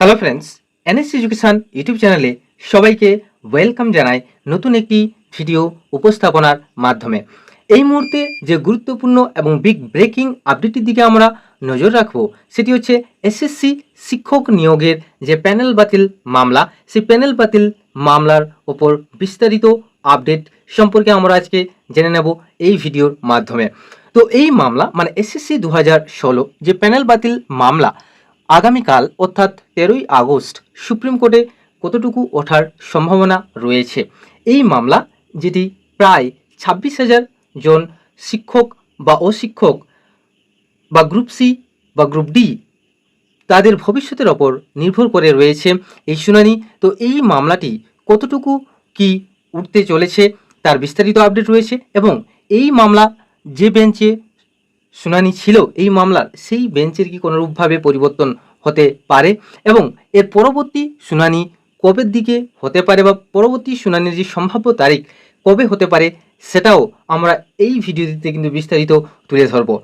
Hello friends NS education YouTube চ্যানেলে সবাইকে welcome জানাই নতুন একটি ভিডিও উপস্থাপনার মাধ্যমে। এই মুহূর্তে যে গুরুত্বপূর্ণ এবং বিগ ব্রেকিং আপডেটের দিকে আমরা নজর রাখব, সেটি হচ্ছে এসএসসি শিক্ষক নিয়োগের যে প্যানেল বাতিল মামলা, সেই প্যানেল বাতিল মামলার ওপর বিস্তারিত আপডেট সম্পর্কে আমরা আজকে জেনে নেব এই ভিডিওর মাধ্যমে। তো এই মামলা মানে এসএসসি দু হাজার ষোলো যে প্যানেল বাতিল মামলা আগামীকাল, অর্থাৎ তেরোই আগস্ট, সুপ্রিম কোর্টে কতটুকু ওঠার সম্ভাবনা রয়েছে? এই মামলা, যেটি প্রায় ছাব্বিশ হাজার জন শিক্ষক বা অশিক্ষক বা গ্রুপ সি বা গ্রুপ ডি তাদের ভবিষ্যতের ওপর নির্ভর করে রয়েছে এই শুনানি। তো এই মামলাটি কতটুকু কি উঠতে চলেছে, তার বিস্তারিত আপডেট রয়েছে এবং এই মামলা যে বেঞ্চে শুনানি ছিল, এই মামলার সেই বেঞ্চের কি কোনোরূপভাবে পরিবর্তন হতে পারে? এবং এর পরবর্তী শুনানি কবের দিকে হতে পারে বা পরবর্তী শুনানির যে সম্ভাব্য তারিখ কবে হতে পারে, সেটাও আমরা এই ভিডিওটিতে কিন্তু বিস্তারিত তুলে ধরবো।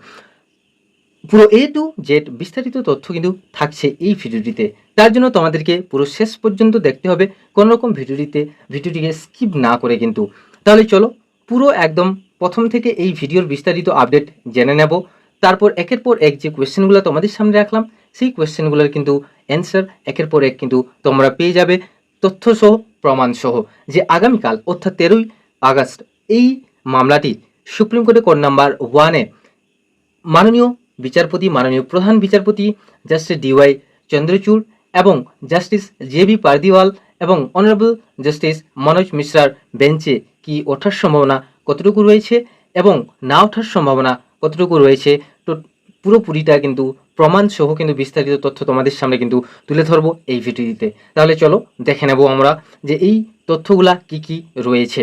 পুরো এ টু জেড বিস্তারিত তথ্য কিন্তু থাকছে এই ভিডিওটিতে। তার জন্য তোমাদেরকে পুরো শেষ পর্যন্ত দেখতে হবে। কোনো রকম ভিডিওটিতে, ভিডিওটিকে স্কিপ না করে কিন্তু। তাহলে চলো পুরো একদম প্রথম থেকে এই ভিডিওর বিস্তারিত আপডেট জেনে নেব। তারপর একের পর এক যে কোয়েশ্চেনগুলো তোমাদের সামনে রাখলাম, সেই কোয়েশ্চেনগুলোর কিন্তু অ্যান্সার একের পর এক কিন্তু তোমরা পেয়ে যাবে। তথ্যসহ, প্রমাণসহ যে আগামীকাল, অর্থাৎ তেরোই আগস্ট, এই মামলাটি সুপ্রিম কোর্টে কোর্ট নাম্বার ওয়ানে মাননীয় বিচারপতি, মাননীয় প্রধান বিচারপতি জাস্টিস ডিওয়াই চন্দ্রচূড় এবং জাস্টিস জে বি পারদিওয়াল এবং অনারেবল জাস্টিস মনোজ মিশ্রার বেঞ্চে কি ওঠার সম্ভাবনা কতটুকু রয়েছে এবং না ওঠার সম্ভাবনা কতটুকু রয়েছে, তো পুরোপুরিটা কিন্তু প্রমাণ সহ কিন্তু বিস্তারিত তথ্য তোমাদের সামনে কিন্তু তুলে ধরবো এই ভিডিওটিতে। তাহলে চলো দেখে নেব আমরা যে এই তথ্যগুলা কি কি রয়েছে।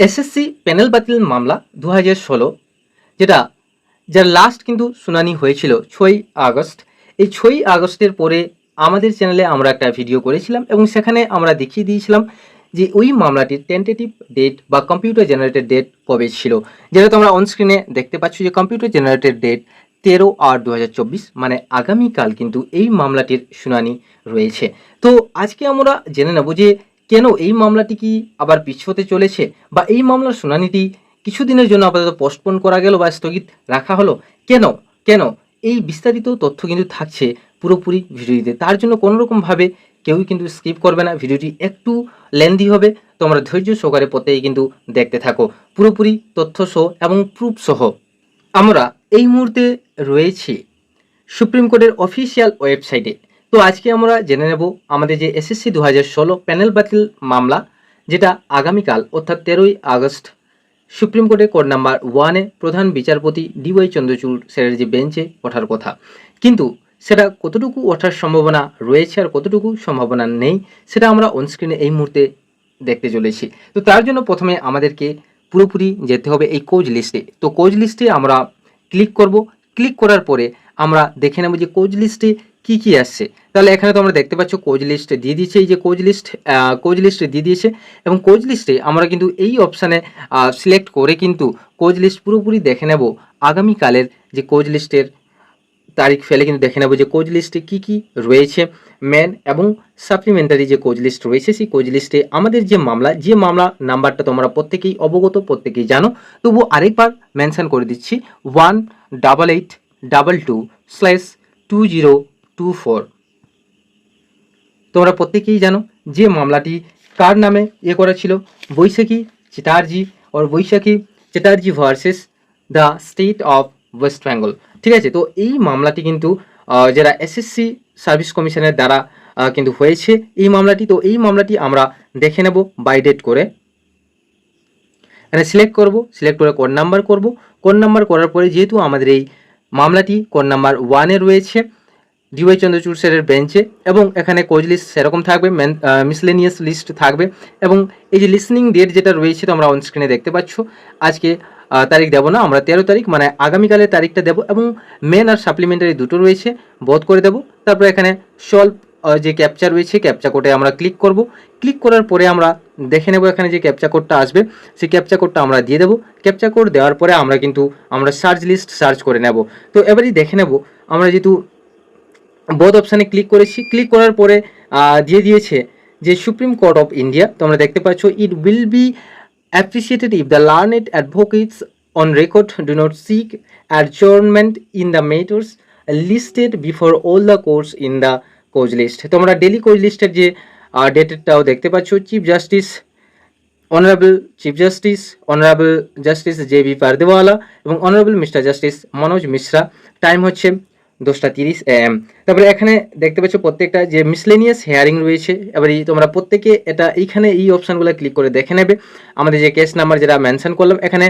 এসএসসি প্যানেল বাতিল মামলা দু হাজার ষোলো, যেটা, যার লাস্ট কিন্তু শুনানি হয়েছিল ছয়ই আগস্ট। এই ছয়ই আগস্টের পরে আমাদের চ্যানেলে আমরা একটা ভিডিও করেছিলাম এবং সেখানে আমরা দেখিয়ে দিয়েছিলাম যে ওই মামলাটির টেন্টেটিভ ডেট বা কম্পিউটার জেনারেটেড ডেট কবে ছিল। যেটা তোমরা অনস্ক্রিনে দেখতে পাচ্ছ যে কম্পিউটার জেনারেটেড ডেট তেরো আট দু মানে আগামীকাল কিন্তু এই মামলাটির শুনানি রয়েছে। তো আজকে আমরা জেনে নেব যে কেন এই মামলাটি কি আবার পিছতে চলেছে বা এই মামলার শুনানিটি কিছুদিনের জন্য আপাতত পোস্টপোন করা গেল বা স্থগিত রাখা হলো? কেন? কেন? এই বিস্তারিত তথ্য কিন্তু থাকছে পুরোপুরি ভিডিওটিতে। তার জন্য কোনোরকমভাবে কেউই কিন্তু স্কিপ করবে না। ভিডিওটি একটু লেন্দি হবে। তোমরা ধৈর্য সহকারে প্রত্যেকে কিন্তু দেখতে থাকো। পুরোপুরি তথ্য সহ এবং প্রুফ সহ আমরা এই মুহূর্তে রয়েছি সুপ্রিম কোর্টের অফিসিয়াল ওয়েবসাইটে তো আজকে আমরা জেনে নেব আমাদের যে এসএসসি দু হাজার ষোলো প্যানেল বাতিল মামলা, যেটা আগামীকাল অর্থাৎ তেরোই আগস্ট সুপ্রিম কোর্টে কোর্ট নাম্বার ওয়ানে প্রধান বিচারপতি ডিওয়াই চন্দ্রচূড় স্যারের যে বেঞ্চে ওঠার কথা। কিন্তু সেটা কতটুকু ওঠার সম্ভাবনা রয়েছে আর কতটুকু সম্ভাবনা নেই, সেটা আমরা অনস্ক্রিনে এই মুহূর্তে দেখতে চলেছি। তো তার জন্য প্রথমে আমাদেরকে পুরোপুরি যেতে হবে এই কোচ লিস্টে তো কোচ লিস্টে আমরা ক্লিক করব। ক্লিক করার পরে আমরা দেখে নেব যে কোচ লিস্টে কি কি আসছে। তাহলে এখানে তো আমরা দেখতে পাচ্ছ কোচ লিস্ট দিয়ে দিয়েছে, এই যে কোচ লিস্ট কোচ লিস্টে দিয়ে দিয়েছে এবং কোচ লিস্টে আমরা কিন্তু এই অপশানে সিলেক্ট করে কিন্তু কোচ লিস্ট পুরোপুরি দেখে নেব আগামীকালের যে কোচ লিস্টের তারিখ ফেলে কিন্তু দেখে নেব যে কোচ লিস্টে কী কী রয়েছে। মেন এবং সাপ্লিমেন্টারি যে কোচ লিস্ট রয়েছে, সেই কোচ লিস্টে আমাদের যে মামলা যে মামলা নাম্বারটা তোমরা প্রত্যেকেই অবগত, প্রত্যেকেই জানো। তবু আরেকবার মেনশন করে দিচ্ছি one double eight double two slash two zero two four তোমরা প্রত্যেকেই জানো যে মামলাটি কার নামে ইয়ে করা ছিল? বৈশাখী চ্যাটার্জি ওর Baishakhi Chatterjee versus the state of West Bengal ঠিক আছে? তো এই মামলাটি কিন্তু যারা এসএসসি সার্ভিস কমিশনের দ্বারা কিন্তু হয়েছে, এই মামলাটি, তো এই মামলাটি আমরা দেখে নেব বাই ডেট করে। এখানে সিলেক্ট করব সিলেক্ট করে কোড নাম্বার করব। কোড নাম্বার করার পরে যেহেতু আমাদের এই মামলাটি কোড নাম্বার ওয়ানে রয়েছে ডিওয়াই চন্দ্রচূড় স্যারের বেঞ্চে এবং এখানে কোচ লিস্ট সেরকম থাকবে মিসলেনিয়াস লিস্ট থাকবে, এবং এই যে লিসনিং ডেট যেটা রয়েছে তোমরা অন স্ক্রিনে দেখতে পাচ্ছ। আজকে তারিখ দেবো না, আমরা তেরো তারিখ মানে আগামীকালের তারিখটা দেবো এবং মেন আর সাপ্লিমেন্টারি দুটো রয়েছে বোধ করে দেবো। তারপর এখানে সলভ যে ক্যাপচা রয়েছে ক্যাপচা কোডে আমরা ক্লিক করব। ক্লিক করার পরে আমরা দেখে নেব এখানে যে ক্যাপচা কোডটা আসবে, সেই ক্যাপচা কোডটা আমরা দিয়ে দেবো। ক্যাপচা কোড দেওয়ার পরে আমরা কিন্তু আমরা সার্চ লিস্ট সার্চ করে নেব। তো এবারই দেখে নেব, আমরা যেহেতু বোধ অপশানে ক্লিক করেছি ক্লিক করার পরে দিয়ে দিয়েছে যে সুপ্রিম কোর্ট অফ ইন্ডিয়া তোমরা দেখতে পাচ্ছ it will be appreciated if the learned advocates on record do not seek adjournment in the matters listed before all the courts in the cause list তোমরা daily cause লিস্টের যে ডেটেরটাও দেখতে পাচ্ছ chief justice honourable chief justice honourable justice J B Pardiwala এবং honourable mister justice Manoj Mishra time হচ্ছে দশটা তিরিশ তারপরে এখানে দেখতে পাচ্ছ প্রত্যেকটা যে মিসলেনিয়াস হেয়ারিং রয়েছে, এবার এই তোমরা প্রত্যেকে এটা এইখানে এই অপশানগুলো ক্লিক করে দেখে নেবে। আমাদের যে কেস নাম্বার যেটা মেনশন করলাম, এখানে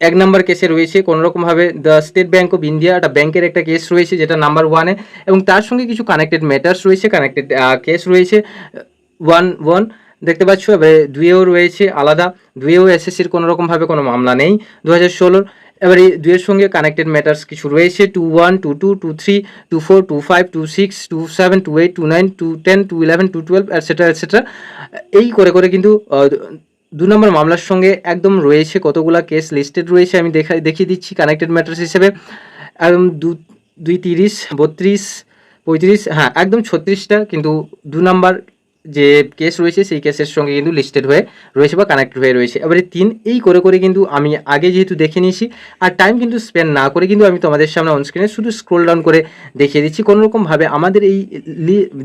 এক নম্বর কেসে রয়েছে কোনোরকমভাবে the State Bank of India একটা ব্যাংকের একটা কেস রয়েছে যেটা নাম্বার ওয়ানে এবং তার সঙ্গে কিছু কানেক্টেড ম্যাটার্স রয়েছে কানেক্টেড কেস রয়েছে ওয়ান ওয়ান দেখতে পাচ্ছ, এবারে দুয়েও রয়েছে আলাদা দুয়েও এসএসসির কোনো রকমভাবে কোনো মামলা নেই। দু হাজার ষোলোর এবার এই দুয়ের সঙ্গে কানেক্টেড ম্যাটার্স কিছু রয়েছে two one two two two three two four two five two six two seven two eight two nine two ten two eleven two twelve etcetera etcetera এই করে করে কিন্তু দু নম্বর মামলার সঙ্গে একদম রয়েছে কতগুলা কেস লিস্টেড রয়েছে, আমি দেখা, দেখিয়ে দিচ্ছি কানেক্টেড ম্যাটার্স হিসেবে। একদম দু, দুই তিরিশ, বত্রিশ, পঁয়ত্রিশ হ্যাঁ একদম ছত্রিশটা কিন্তু দু নাম্বার যে কেস রয়েছে, সেই কেসের সঙ্গে কিন্তু লিস্টেড হয়ে রয়েছে বা কানেক্টেড হয়ে রয়েছে। এবারে তিন, এই করে করে কিন্তু আমি আগে যেহেতু দেখে নিয়েছি আর টাইম কিন্তু স্পেন্ড না করে কিন্তু আমি তোমাদের সামনে অনস্ক্রিনে শুধু স্ক্রোল ডাউন করে দেখিয়ে দিচ্ছি। কোনোরকমভাবে আমাদের এই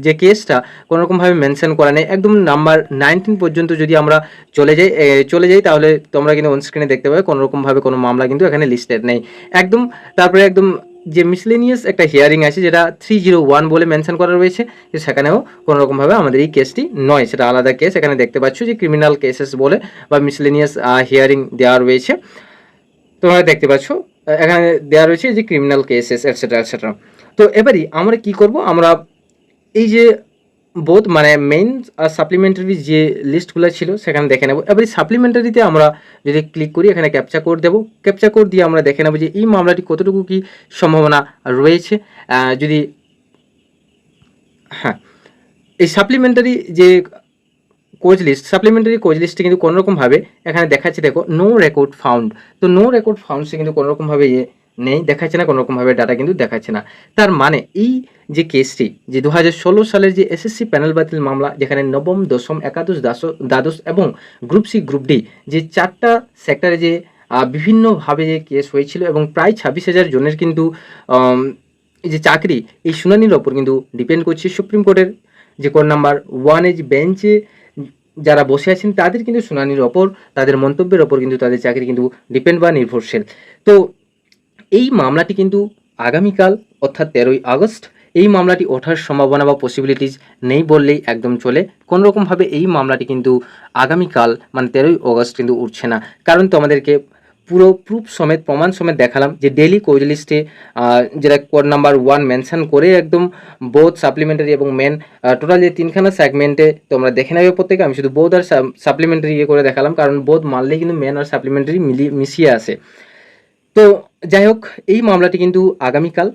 যে কেসটা কোনোরকমভাবে মেনশন করা নেই। একদম নাম্বার নাইনটিন পর্যন্ত যদি আমরা চলে যাই চলে যাই, তাহলে তোমরা কিন্তু অনস্ক্রিনে দেখতে পাবে কোনোরকমভাবে কোনো মামলা কিন্তু এখানে লিস্টেড নেই। একদম, তারপরে একদম যে মিসলেনিয়াস একটা হিয়ারিং আছে, যেটা থ্রি জিরো ওয়ান বলে মেনশন করা রয়েছে, যে সেখানেও কোনোরকমভাবে আমাদের এই কেসটি নয়। সেটা আলাদা কেস এখানে দেখতে পাচ্ছ যে ক্রিমিনাল কেসেস বলে বা মিসলেনিয়াস হিয়ারিং দেওয়া রয়েছে। তোমরা দেখতে পাচ্ছ এখানে দেওয়া রয়েছে যে ক্রিমিনাল কেসেস এটসেট্রা এটসেট্রা তো এবারই আমরা কি করব? আমরা এই যে বোধ মানে মেইন আর সাপ্লিমেন্টারি যে লিস্টগুলো ছিল, সেখানে দেখে নেব। এবার এই সাপ্লিমেন্টারিতে আমরা যদি ক্লিক করি, এখানে ক্যাপচা কোড দেবো। ক্যাপচা কোড দিয়ে আমরা দেখে নেব যে এই মামলাটি কতটুকু কি সম্ভাবনা রয়েছে। যদি হ্যাঁ এই সাপ্লিমেন্টারি যে কোচ লিস্ট সাপ্লিমেন্টারি কোচ লিস্টে কিন্তু কোনোরকমভাবে, এখানে দেখাচ্ছে, দেখো নো রেকর্ড ফাউন্ড তো নো রেকর্ড ফাউন্ডসে কিন্তু কোনোরকমভাবে ইয়ে নেই, দেখাচ্ছে না, কোনোরকমভাবে ডাটা কিন্তু দেখাচ্ছে না। তার মানে এই যে কেসটি যে দু হাজার ষোলো সালের যে এসএসসি প্যানেল বাতিল মামলা, যেখানে নবম, দশম, একাদশ দাস- দ্বাদশ এবং গ্রুপ সি গ্রুপ ডি যে চারটা সেক্টরে যে বিভিন্নভাবে যে কেস হয়েছিল এবং প্রায় ছাব্বিশ হাজার জনের কিন্তু যে চাকরি, এই শুনানির ওপর কিন্তু ডিপেন্ড করছে সুপ্রিম কোর্টের, যে কোর্ট নাম্বার ওয়ান এজ বেঞ্চে যারা বসে আছেন, তাদের কিন্তু শুনানির ওপর, তাদের মন্তব্যের ওপর কিন্তু তাদের চাকরি কিন্তু ডিপেন্ড বা নির্ভরশীল। তো এই মামলাটি কিন্তু আগামীকাল, অর্থাৎ তেরোই আগস্ট, এই মামলাটি ওঠার সম্ভাবনা বা পসিবিলিটিস নেই বললেই একদম চলে। কোনোরকমভাবে এই মামলাটি কিন্তু আগামীকাল মানে তেরোই আগস্ট কিন্তু উঠছে না। কারণ তো আমাদেরকে পুরো প্রুফ সমেত, প্রমাণ সমেত দেখালাম যে ডেলি কোজ লিস্টে যেটা কোড নাম্বার ওয়ান মেনশন করে একদম বোধ সাপ্লিমেন্টারি এবং মেন টোটাল যে তিনখানা সেগমেন্টে তোমরা দেখে নেবে প্রত্যেকে। আমি শুধু বোধ আর সাপ্লিমেন্টারি ইয়ে করে দেখালাম, কারণ বোধ মারলেই কিন্তু মেন আর সাপ্লিমেন্টারি মিলিয়ে, মিশিয়ে আসে তো যাই হোক, এই মামলাটি কিন্তু আগামীকাল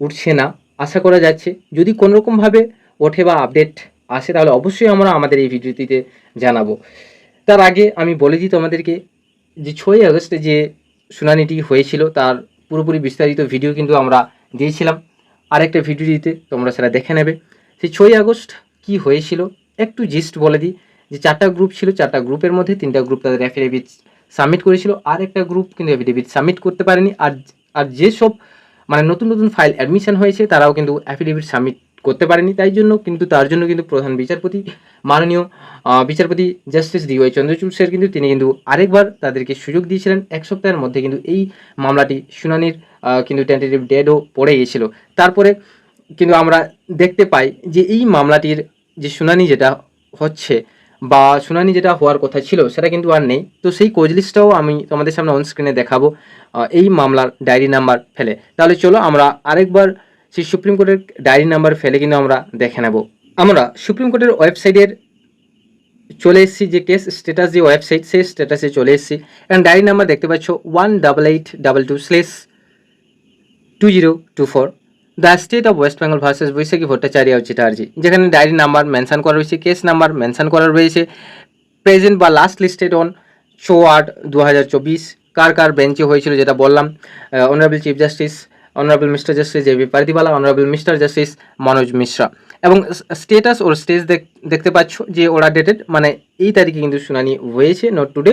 উঠছে না। আশা করা যাচ্ছে, যদি কোনোরকমভাবে ওঠে বা আপডেট আসে, তাহলে অবশ্যই আমরা আমাদের এই ভিডিওটিতে জানাব। তার আগে আমি বলে দিই তোমাদেরকে যে ছয়ই আগস্টে যে শুনানিটি হয়েছিল, তার পুরোপুরি বিস্তারিত ভিডিও কিন্তু আমরা দিয়েছিলাম। আরেকটা ভিডিও দিতে তোমরা সেটা দেখে নেবে। সেই ছয়ই আগস্ট কি হয়েছিল, একটু জিস্ট বলে দিই। যে চারটা গ্রুপ ছিল, চারটা গ্রুপের মধ্যে তিনটা গ্রুপ তাদের অ্যাফিডেভিট সাবমিট করেছিল, আর একটা গ্রুপ কিন্তু অ্যাফিডেভিট সাবমিট করতে পারেনি। আর আর যেসব মানে নতুন নতুন ফাইল অ্যাডমিশন হয়েছে, তারাও কিন্তু অ্যাফিডেভিট সাবমিট করতে পারেনি। তাই জন্য কিন্তু, তার জন্য কিন্তু প্রধান বিচারপতি, মাননীয় বিচারপতি justice D Y Chandrachud sir কিন্তু তিনি কিন্তু আরেকবার তাদেরকে সুযোগ দিয়েছিলেন। এক সপ্তাহের মধ্যে কিন্তু এই মামলাটি শুনানির কিন্তু টেন্টেটিভ ডেটও পড়ে গিয়েছিল। তারপরে কিন্তু আমরা দেখতে পাই যে এই মামলাটির যে শুনানি যেটা হচ্ছে বা শুনানি যেটা হওয়ার কথা ছিল, সেটা কিন্তু আর নেই। তো সেই কোজ লিস্টটাও আমি তোমাদের সামনে অন স্ক্রিনে দেখাবো এই মামলার ডায়েরি নাম্বার ফেলে তাহলে চলো আমরা আরেকবার সেই সুপ্রিম কোর্টের ডায়েরি নাম্বার ফেলে কিন্তু আমরা দেখে নেব। আমরা সুপ্রিম কোর্টের ওয়েবসাইটের চলে এসেছি, যে কেস স্ট্যাটাস যে ওয়েবসাইট সেই স্ট্যাটাসে চলে এসেছি। এবং ডায়েরি নাম্বার দেখতে পাচ্ছ one double eight double two slash two zero two four the state of West Bengal versus Baishakhi Bhattacharya Chatterjee যেখানে ডায়েরি নাম্বার মেনশন করা রয়েছে কেস নাম্বার মেনশন করা রয়েছে প্রেজেন্ট বা লাস্ট লিস্টেড অন শো আট দু কার কার বেঞ্চে হয়েছিল যেটা বললাম honourable chief justice honourable mister justice J B Pardiwala honourable mister justice Manoj Mishra এবং স্টেটাস ওর স্টেজ দেখতে পাচ্ছ যে ওরা ডেটেড মানে এই তারিখে কিন্তু শুনানি হয়েছে not today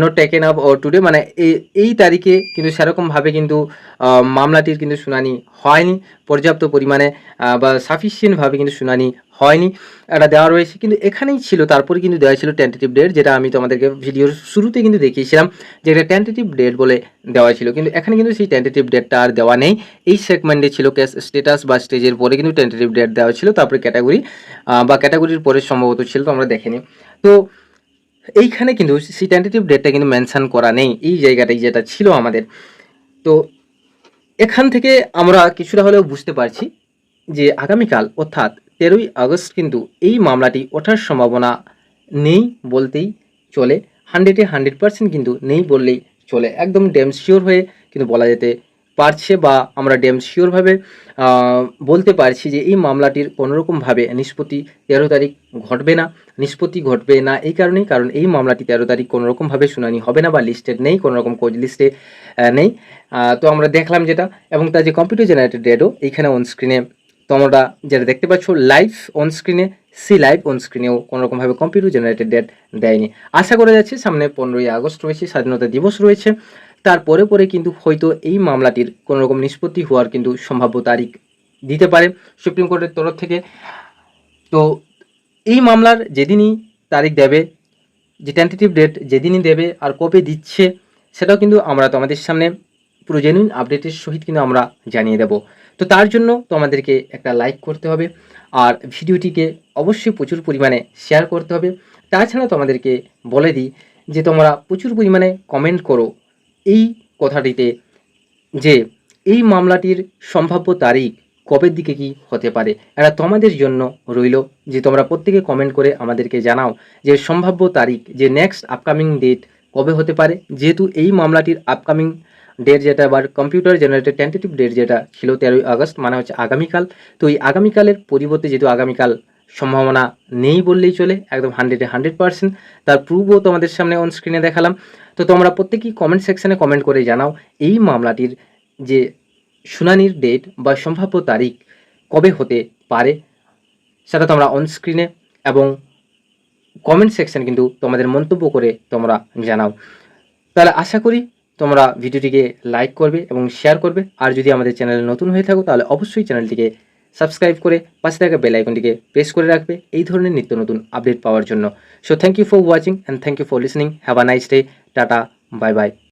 not taken up O today মানে এই এই তারিখে কিন্তু সেরকমভাবে কিন্তু মামলাটির কিন্তু শুনানি হয়নি, পর্যাপ্ত পরিমাণে বা সাফিসিয়েন্টভাবে কিন্তু শুনানি হয়নি। এটা দেওয়া রয়েছে, কিন্তু এখানেই ছিল, তারপরে কিন্তু দেওয়া ছিল টেন্টেটিভ ডেট যেটা আমি তোমাদেরকে ভিডিওর শুরুতে কিন্তু দেখিয়েছিলাম, যে এটা টেন্টেটিভ ডেট বলে দেওয়া ছিল। কিন্তু এখানে কিন্তু সেই টেন্টেটিভ ডেটটা আর দেওয়া নেই। এই সেগমেন্টে ছিল কেস স্টেটাস বা স্টেজের পরে কিন্তু টেন্টেটিভ ডেট দেওয়া ছিল, তারপরে ক্যাটাগরি বা ক্যাটাগরির পরে সম্ভবত ছিল, তো আমরা দেখিনি তো এইখানে কিন্তু সেই টেন্টেটিভ ডেটটা কিন্তু মেনশন করা নেই, এই জায়গাটাই যেটা ছিল আমাদের। তো এখান থেকে আমরা কিছুটা হলেও বুঝতে পারছি যে আগামীকাল, অর্থাৎ তেরোই আগস্ট কিন্তু এই মামলাটি ওঠার সম্ভাবনা নেই বলতেই চলে। হান্ড্রেডে হান্ড্রেড পার্সেন্ট কিন্তু নেই বললেই চলে। একদম ড্যাম শিওর হয়ে কিন্তু বলা যেতে পারছে বা আমরা ড্যাম শিওরভাবে বলতে পারছি যে এই মামলাটির কোনোরকমভাবে নিষ্পত্তি তেরো তারিখ ঘটবে না। নিষ্পত্তি ঘটবে না এই কারণেই, কারণ এই মামলাটি তেরো তারিখ কোনোরকমভাবে শুনানি হবে না বা লিস্টেড নেই, কোনোরকম কোচ লিস্টে নেই। তো আমরা দেখলাম যেটা এবং তার যে কম্পিউটার জেনারেটেড ডেটও এইখানে অন স্ক্রিনে তোমরা যেটা দেখতে পাচ্ছ লাইভ অন স্ক্রিনে সি লাইভ অন স্ক্রিনেও কোনোরকমভাবে কম্পিউটার জেনারেটেড ডেট দেয়নি। আশা করা যাচ্ছে সামনে পনেরোই আগস্ট রয়েছে, স্বাধীনতা দিবস রয়েছে। তারপরে পরে কিন্তু হয়তো এই মামলাটির কোনো রকম নিষ্পত্তি হওয়ার কিন্তু সম্ভাব্য তারিখ দিতে পারে সুপ্রিম কোর্টের তরফ থেকে। তো এই মামলার যেদিনই তারিখ দেবে, যে টেন্টেটিভ ডেট যেদিনই দেবে আর কবে দিচ্ছে, সেটাও কিন্তু আমরা তোমাদের সামনে পুরো জেনুইন আপডেটের সহিত কিন্তু আমরা জানিয়ে দেব। তো তার জন্য তোমাদেরকে একটা লাইক করতে হবে আর ভিডিওটিকে অবশ্যই প্রচুর পরিমাণে শেয়ার করতে হবে। তাছাড়া তোমাদেরকে বলে দিই যে তোমরা প্রচুর পরিমাণে কমেন্ট করো এই কথাটিতে যে এই মামলাটির সম্ভাব্য তারিখ কবের দিকে কি হতে পারে, এটা তোমাদের জন্য রইল যে তোমরা প্রত্যেকে কমেন্ট করে আমাদেরকে জানাও যে সম্ভাব্য তারিখ, যে নেক্সট আপকামিং ডেট কবে হতে পারে। যেহেতু এই মামলাটির আপকামিং ডেট যেটা আবার কম্পিউটার জেনারেটেড টেন্টেটিভ ডেট যেটা ছিল তেরোই আগস্ট মানে হচ্ছে আগামীকাল, তো এই আগামীকালের পরিবর্তে যেহেতু আগামীকাল সম্ভাবনা নেই বললেই চলে, একদম হান্ড্রেডে হান্ড্রেড পার্সেন্ট তার প্রুফও তোমাদের সামনে অন স্ক্রিনে দেখালাম। তো তোমরা প্রত্যেকেই কমেন্ট সেকশানে কমেন্ট করে জানাও এই মামলাটির যে শুনানির ডেট বা সম্ভাব্য তারিখ কবে হতে পারে সেটা তোমরা অনস্ক্রিনে এবং কমেন্ট সেকশন কিন্তু তোমাদের মন্তব্য করে তোমরা জানাও। তাহলে আশা করি তোমরা ভিডিওটিকে লাইক করবে এবং শেয়ার করবে। আর যদি আমাদের চ্যানেলে নতুন হয়ে থাকো তাহলে অবশ্যই চ্যানেলটিকে সাবস্ক্রাইব করে পাশে থাকা বেল আইকনটিকে প্রেস করে রাখবে এই ধরনের নিত্য নতুন আপডেট পাওয়ার জন্য। So thank you for watching and thank you for listening have a nice day tata bye bye